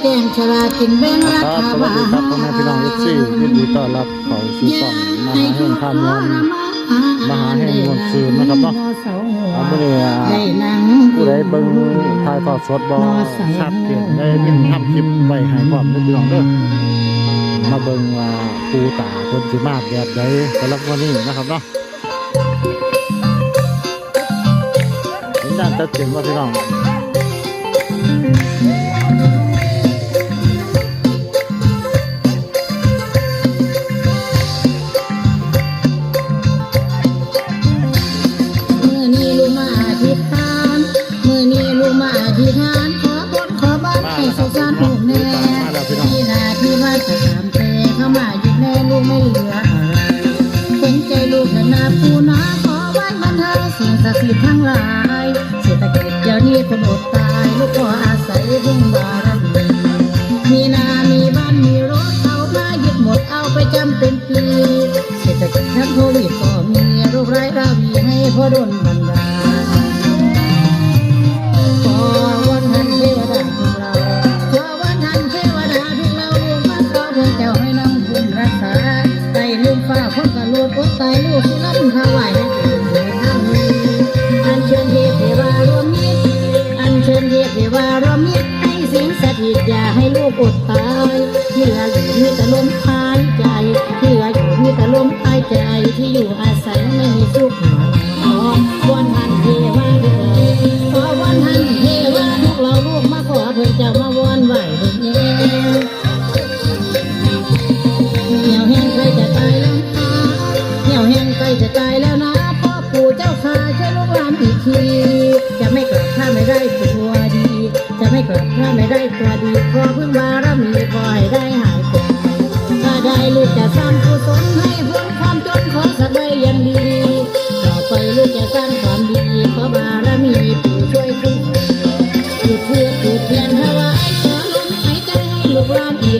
แจ้งชราจึงแบ่งราครับคาสวัสดีครับพ่อแม่พี่น้องเอฟซียินดีต้อนรับเขาสู่ช่องมหาแห่งข้ามยนต์มหาแห่งมวลซืนนะครับเนาะเอาบ่ได้อ่ได้ผู้ใดเบิ่งถ่ายทอดสดบ่ชัดเจนได้ยินทำคลิปไว้ให้พร้อมเด้พี่น้องเด้อมาเบิ่งว่าปูตาเพิ่นสิมาแบบใดสำหรับวันนี้นะครับเนาะเห็นด้านชัดเจนว่าพี่น้อง สิ่งศั ที่อยู่อาศัยไม่มีสุขหาข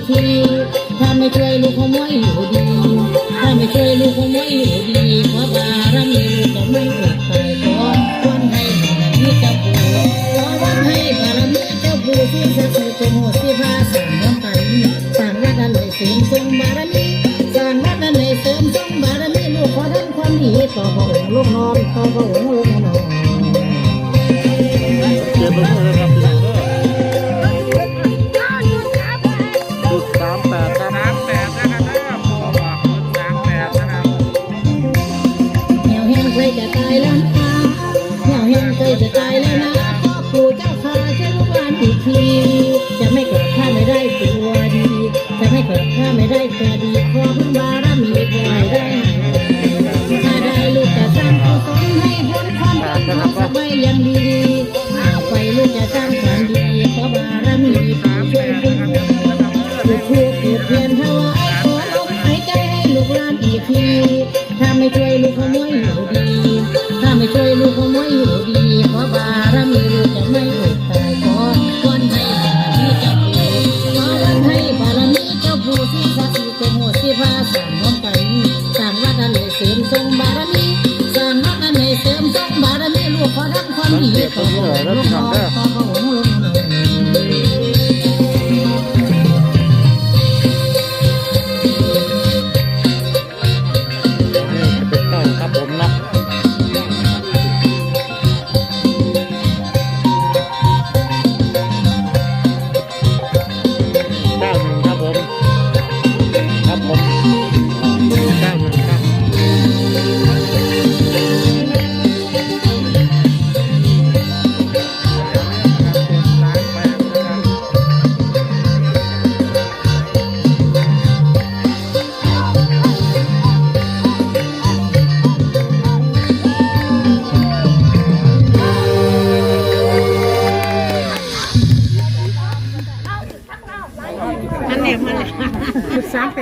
หลานอีกทีถ้าไม่ช่วยลูกคงไม่อยู่ดี ถ้าไม่ช่วยลูกคงไม่อยู่ดีขอบารมีลูกจะไม่อดตายขอวันให้บารมีเจ้าปู่ขอวันให้บารมีเจ้าปู่ที่ศักดิ์สิทธิ์จงโหดที่พาสร้างน้ำไปสร้างวัดอันเลยเสริมทรงบารมีสร้างวัดอันเลยเสริมทรงบารมีลูกขอทำความดีต่อพระองค์ลูกนอนต่อพระองค์ลูกนอนเก็บไว้เลยครับพี่น้องเด้ ช่วยคุ้มครองจุดธูปจุดเทียนถวายขอลมหายใจให้ลูกหลานอีกทีถ้าไม่ช่วยลูกขโมยอยู่ดี ถ้าไม่ช่วยลูกขโมยอยู่ดีขอบารมีลูกจะไม่อดตายขอวันให้บารมีเจ้าปู่ขอวันให้บารมีเจ้าปู่ที่ศักดิ์สิทธิ์โหดที่พาสางน้องไปสร้างวัดอันเลยเสริมทรงบารมีสร้างวัดอันเลยเสริมทรงบารมีลูกขอทำความดีต่องลูกน้อ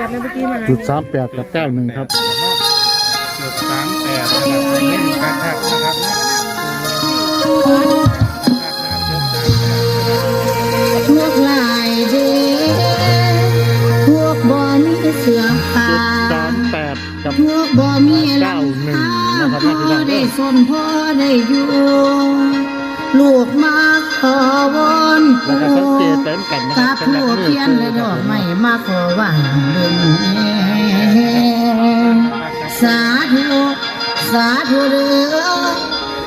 ดเลเมื่อกี้มาจุดสามแปดกับแก้วหนึ่งครับจุดสามแปดนะครับเล่นกรแทกนะครับพวกลายด้พวกบ่มีเสื้อผ้ามแปดกับพวกบ่มีเก้าหนึ่งนะครับพอได้สมพอได้อยู่ลูกมา ขอวอนแล้วก็สัเตเติกันนะครัสำหรับผู้เพียนและดอกไม่มาขอว่างเบิ่งเอสาธุสาธุเด้อ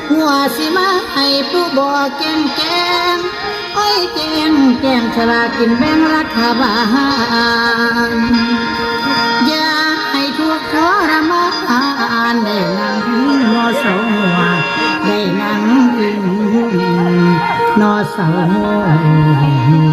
หัวสิมาให้ผู้บอกแกงแกงอ้อยแกงแกงสลากินแบ่งรัฐบาลอย่าให้ทุกข์ทรมานได้นางมอส สาวน้อย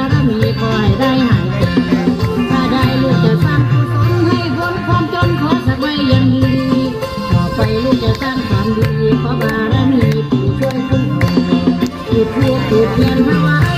Tuhan Maha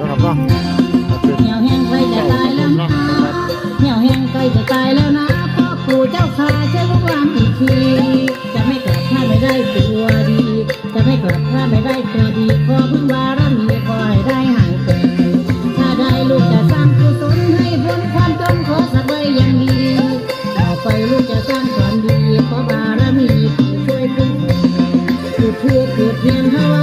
นะครับนียวแหงใกล้จะตายแล้วเหี่ยวแหงใกล้จะตายแล้วนะพ่อปู่เจ้าค่ะช่วยวกเรอีกทีจะไม่กลับข้าไม่ได้ตัวดี จะไม่กลับข้าไม่ได้ตัวดีขอพึ่งวารเมียคอยได้ห่างไกลถ้าได้ลูกจะสร้างกุศลให้พ้นความจนขอสักใบยังดีต่อไปลูกจะสร้างความดีขอบารมีช่วยพึ่งคือเพื่อเพียงเท่าไร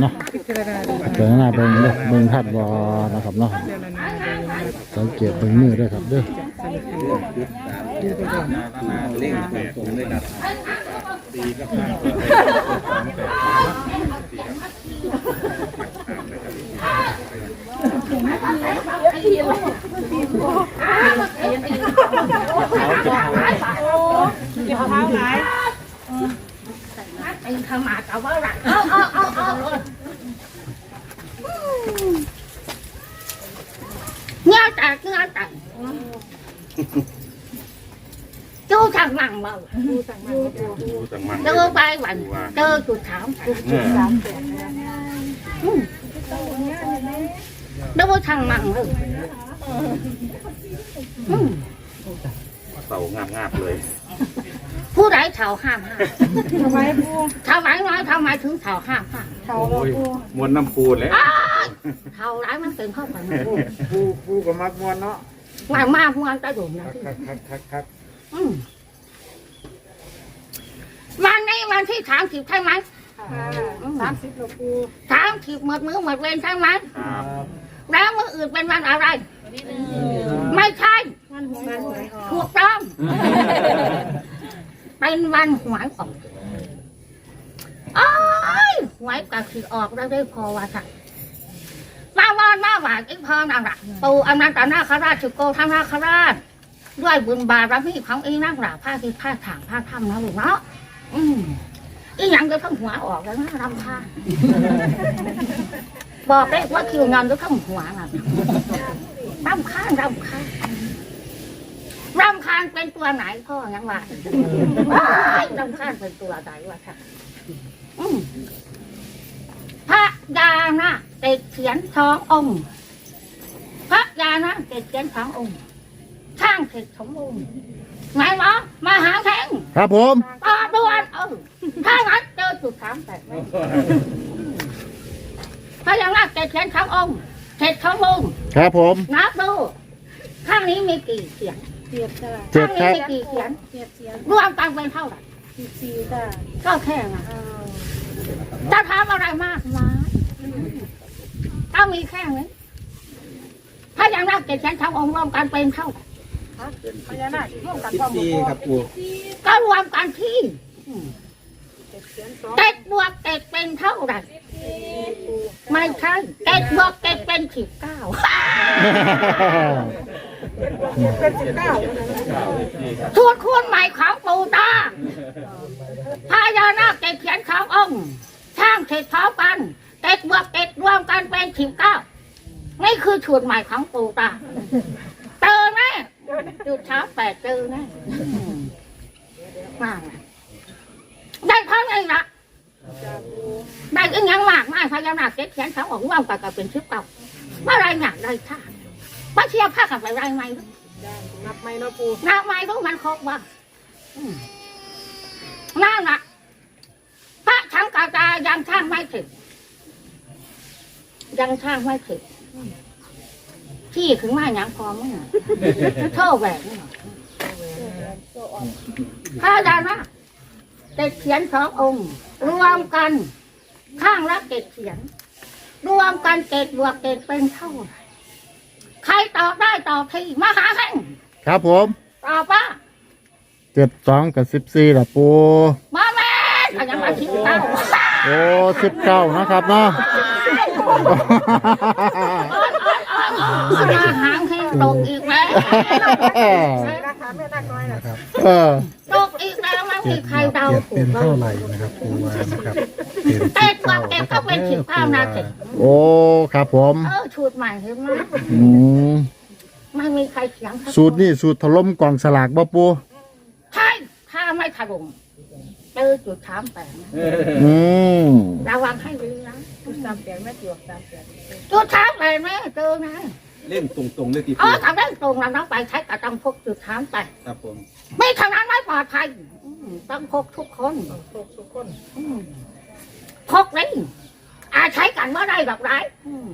เนาะเบิ่งหน้าเบิ่งเด้อเบิ่งพัตุบอนะครับเนาะสังเกตเบิ่งมือด้วยครับเด้อเล่ยรับตีกับข้าเก็บเท้าหลา ปวันเจอจุดถามดูทางมั่งเลยอืมเต่างาบงาบๆเลย ผู้ใดเฉาห้ามห้ามทำไมทำไมน้อยทำไมถึงเฉาห้ามห้ามโอ้ยมวนน้ำปูนแล้วอ้าวเฉาร้ายมันเป็นข้อความปูปูกับมักมวนเนาะมากมากมันจะดุนะคักคักคักคักอืมวันนี้วันที่สามสิบใช่ไหมสามสิบหลวงปู่สามสิบหมดมือหมดเวรใช่ไหมครับแล้วมืออื่นเป็นวันอะไร ไม่ใช่ถูกต้อง เป็นวันหวยออกโอ้ยหวยกับสิออกแล้วได้พอว่าสักมาวอนมาหวานอีกพอนั่นแหละปูอำนาจตานาคราชสุโกธนาคราช ด้วยบุญบารมีของอีนักหลาผ้าที่ผ้าถางผ้าถ้ำนะลูกเนาะอืมอีหยังจะทั้งหัวออกแล้วนะรำผ้าญบอกได้ว่าคิวงานจะทั้งหัวน่ะรำคาญรำคาญ รำคาญเป็นตัวไหนพ่อยังว่าว้ายรำคาญเป็นตัวไหนวะค่ะอืมพระยานะเต็ดเขียนสององค์พระยานะเต็ดเขียนสององค์ช่างเสร็จสมบูรณ์ไหนหมอมาหาแทงครับผมต่อด่วนเออถ้างั้นเจอจุดสามแปดพระยังนาคเจ็ดเสียนทั้งองค์เสร็จสมบูรณ์ครับผมนับดูข้างนี้มีกี่เสียง เจ็ข้าดงคนี้รับมีกี่เสียงเจ็ดเสียงรวมกันเป็นเท่าไหร่สิบสี่จ้ะก็แค่นั้นจะทำอะไรมากมายถ้ามีแค่นี้พระยังนาคเจ็ดเสียนทั้งองค์รวมกันเป็นเท่าไหร่พญานาคร่วมกันพร้อมสี่ครับปูก็รวมกันที่ เจ็ดเสียงสองเจ็ดบวกเจ็ดเป็นเท่าไหร่ไม่ใช่เจ็ดบวกเจ็ดเป็นสิบเก้าเป็นสิบเก้าส่วนคุณใหม่ของปู่ตาพญานาคเจ็ดเขียนขององค์ช่างเสร็จพร้อมกันเจ็ดบวกเจ็ดรวมกันเป็นสิบเก้านี่คือชุดใหม่ของปู่ตาเจอไหมจุดเช้าแปดเจอแน่มาได้เท่านี้ละ ได้ก็ยังมากมากพ ญานาคเจ็ดแขนเขาออกร่วมกันกับเป็นชิปเก่าเมื่อไรหนักได้ชาติมาเชียร์ผ้ากันไปไรไหมนับไม่นะปูนักไหมรู้มันครบบ้านั่นน่ะพระชังกาจายังช่างไม่ถึงยังช่างไม่ถึงที่ถึงมาอย่างพอมั้งน่ะเท่าแหวนนี่หรอข้าดานะเจ็ดเขียนสององค์ รวมกัน ข้างละเจ็ดเขียนรวมกันเจ็ดบวกเจ็ดเป็นเท่าไหร่ใครตอบได้ตอบทีมาหาแห่งครับผมตอบว่าเจ็ดสองกับสิบสี่ละปูมาแม่นก็ยังมาทิ้งเต้าโอ้สิบเก้านะครับเนาะมาหางแห่งตกอีกแล้วราคาแม่นาคน้อยนะครับเออ ตกอีกแล้วไม่มีใครเดาถูเป็กนเลเท่ายไหร่นะครับปูวานะครับเป็นเจ็ดบวกเจ็ดก็เป็นสิบเก้านาทีโอ้ครับผมเออชุดใหม่เห็นไหมอืมไม่มีใครเถียงสักคนสูตรนี่สูตรถล่มกล่องสลากบ่ปูใช่ถ้าไม่ถล่มเจอจุดถามแปลงนะอืมระวังให้ดีนะสามเสียงแม่จวกสามเสียงจุดถามแปลงไหมเจอนะเล่นตรงๆเลยทีเอปูอทำได้ตรงแล้วน้องไปใช้กระต้องพกจุดถามแปลงครับผมไม่ทางนั้นไม่ปลอดภัยอืม ต้องพกทุกคนทุกทุกคนอืมพกเลยอาใช้กันว่าได้แบบไรอืม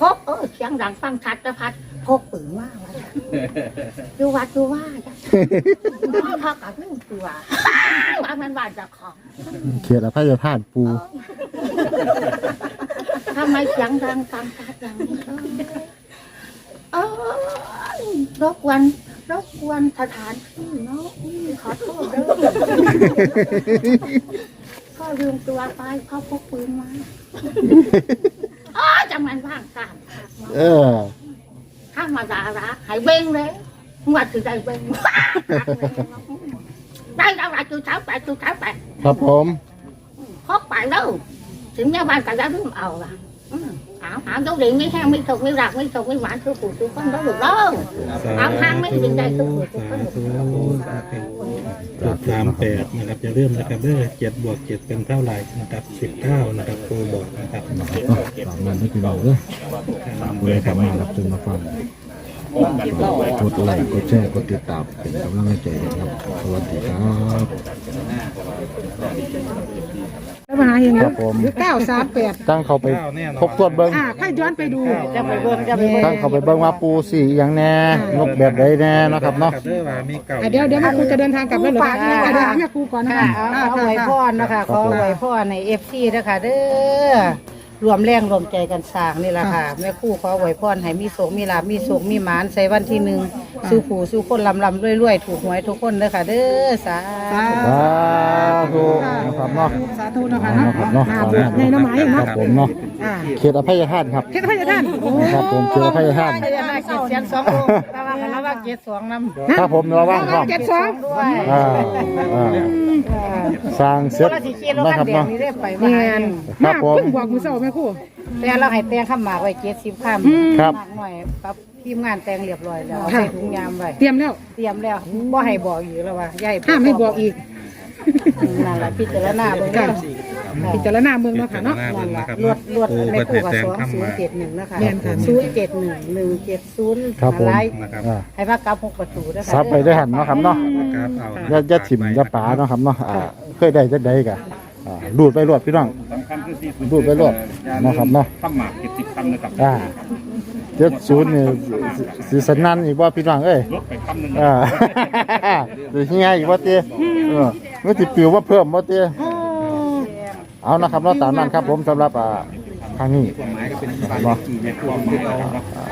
พกเออเสียงดังฟังชัดจะพัดพกปืนว่าไว้ดูวัดดูว่าจ้ะพอกับเรื่องตัวว่ามันบาดจะของเขียนอภัยทานปูทำไมเสียงดังฟังชัดอย่างนี้เออรบกวนรบกวนสถานที่เนาะอืม ขอโทษเด้อพ่อลืมตัวไปพ่อพกปืนมาอ๋อจังมันว่างกันเออธรรมดาละให้เบ่งเลยว่าคือได้เบ่งได้แล้วละจุดเท้าไปจุดเท้าไปครับผมพกไปแล้วถึงแม่บ้านก็จะลืมเอาล่ะ อืมเอาเอาดูดีไม่แห้งไม่ถกไม่รักไม่ถกไม่หวานคือปู่คือคน đó được đâu เอาทางไม่ถึงใจคือปู่คือคนจุดสามแปดนะครับจะเริ่มนะครับเด้อเจ็ดบวกเจ็ดเป็นเท่าไหร่นะครับสิบเท่านะครับครูบอกนะครับตามนั้นที่เราเด้อตามเลยครับมารับชมมาฟังกดไลค์กดแชร์กดติดตามเป็นกำลังใจให้ครับสวัสดีครับ มาหาเฮงครับผมเก้าสามแปดตั้งเขาไปเก้าแน่นอนทบทวนเบิ้งอ่าค่อยย้อนไปดูจะไปเบิ่งจะไปเบิ่งตั้งเขาไปเบิ้งว่าปูสีอย่างแน่นกแบบใดแน่เนาะครับเนาะ เด้อว่ามีเก่าอะเดี๋ยวเดี๋ยวแม่ครูจะเดินทางกลับแล้วเหรอคะอะเดี๋ยวให้แม่ครูก่อนนะค่ะคะเอาเอาไว้พ่อนะคะขอไว้พ่อในเอฟซีนะคะเด้อรวมแรงรวมใจกันสร้างนี่แหละค่ะแม่ครู่ขอไว้พ่อให้มีโศกมีลาภมีโศกมีหมานใส่วันที่หนึ่ง สู้ผู้สู้คนลำลำรวยๆถูกหวยทุกคนเด้อค่ะเด้อสาธุสาธุนะครับเนาะสาธุนะคะเนาะนะครับเนาะอ่าบวกในน้ำไม้คเนาะรับผมเนาะอ่าเขตอภัยทานครับเฮ็ดให้ท่านโอ้ครับผมเขตอภัยทานเดือนละเจ็ดเสียงสององค์ระวังกันระวังเจ็ดสองน้ำครับผมระวังครับเจ็ดสองด้วยอ่าอ่าสร้างเสร็จคนละสิเกียรถนะกัคนรับแดงเนาะนี่ได้ไปแมมานครัมาบผมเพิ่งบอกมือเสาแม่ครู่แต่เราให้แต่งข้ามหมากไว้เจ็ดสิบข้ามครับหมากหน่อยปั๊บ ทีมงานแต่งเรียบร้อยแล้วเอาใส่ถุงยามไว้เตรียมแล้ว เตรียมแล้วบ่ให้บอกอีกแล้วว่าอย่าห้ามให้บอกอีก นั่นแหละพิจารณาเบิ่งค่ะ เนาะพิจารณาเมืองเนาะค่ะเนาะ นั่นแหละนะครับรวดรวดปูไม่ก็คู่จะกับแจ้งสองคำศูนมาย์เจ็ดหนึ่งนะคะแม่นค่ะ ศูนย์เจ็ดหนึ่งหนึ่งเจ็ดศูนย์ครับผมอะไรนะครับอ่าให้ว่ากลับหกประตูด้วยค่ะซับไปได้หันเนาะครับเนาะครับเอาอย่าอย่าถิ่มอย่าป๋าเนาะครับเนาะอ่าเคยได้จักใดกะอ่าดูดไปรวดพี่น้องดูดไปรวดเนาะครับเนาะ ข้ามหมากเจ็ดสิบคำนะครับอ่า เจ็ดศูนย์นี่สิสิสนั่นอีกว่าพี่น้องเอ้ยลดไปคำหนึ่งอ่าสิเฮียอีกว่าเตี้ยเออเมื่อติปิวว่าเพิ่มว่าเตี้ยเอานะครับเนาะตามนั้นครับผมสำหรับอ่าทางนี้เนาะอ่า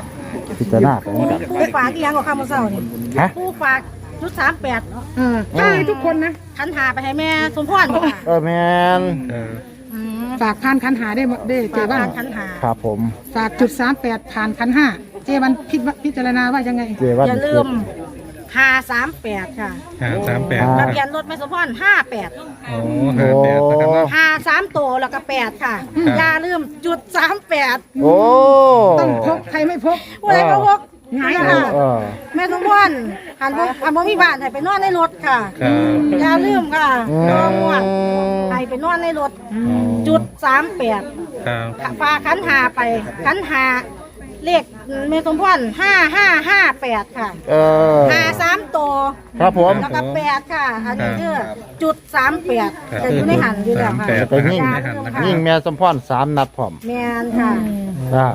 พิจารณาไปเหมือนกันผู้ฝากอีหยังกับข้าวมือเศร้านี่ฮะผู้ฝากชุดสามแปดเออถ้าให้ทุกคนนะคันหาไปให้แม่สมพรค่ะเออแมนเอออื มฝากผ่านคันหาได้ได้เจฝากบ้างฝากคันหา ครับผม ฝากจุดสามแปดผ่านคันห้าเจวันพิจพิจารณาว่ายังไง เจวันอย่าลืมหาสามแปดค่ะหาสามแปดทะเบียนรถแม่สมพรห้าแปดโอ้หาแปดนะครับเนาะ หาสามโตวแล้วก็แปดค่ะ ครับ อย่าลืมจุดสามแปดโอ้ ต้องพกใครไม่พก อะไรก็พก หงายค่ะเออแม่สมพรหันบ่หันบ่มีบ้านให้ไปนอนในรถค่ะครับ อย่าลืมค่ะอืนอนม่วนมให้ไปนอนในรถจุดสามแปด ครับพาขันหาไปขันหาเลขเมสมพรห้าห้าห้าแปดค่ะเออหาสามตัวครับผม แล้วก็แปดค่ะ อันนี้คือจุดสามแปดครับจะอยู่ในหันอยู่แล้วค่ะสามแปดไปยิ่ง ยิ่งแม่สมพรสามนัดพร้อมแมนค่ะ อ่า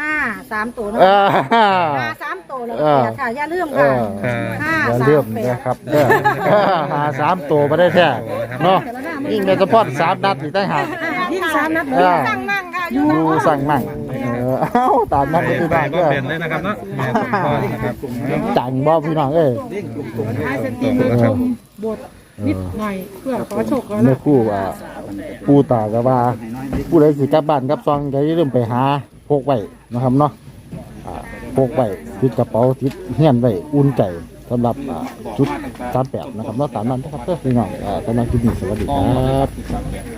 ห้าสามตัวเนเออะอห้าสามตัวแล้วก็แปดค่ะอย่าลืมเอค่ะอครับห้าอย่าสาเลื่อมมแปนะดครับเด้อหาสามตัวมาได้แท้เนาะยิ่งแม่สมพรสามนัดอีกได้หาก ยิ่งสามนัดเลเอยอสั่งนั่งค่ะอยู่ดูสั่งมั่งเออเอ้าตามนั้นไปพี่ไปน้องก็เด้อเป็นเลยนะครับเนาะแม่สมพรนะครับจังบ่พี่น้องเอ้ยท้ายเซนติมาชมบทนิดหน่อยเพื่อขอโชคขอเมื่ลาอภคู่ว่าปูตาก็ว่าผู้ใดสิกลับบ้านกลับซองก็อย่าลืมไปหา พกไว้นะครับเนาะอ่าพกไว้ติดกระเป๋าติดเฮียนไว้อุ่นใจสำหรับอ่าชุด38นะครับเนาะตามนั้นนะครับเด้อพี่น้องอ่ากำลังคิดนี่สวัสดีครับ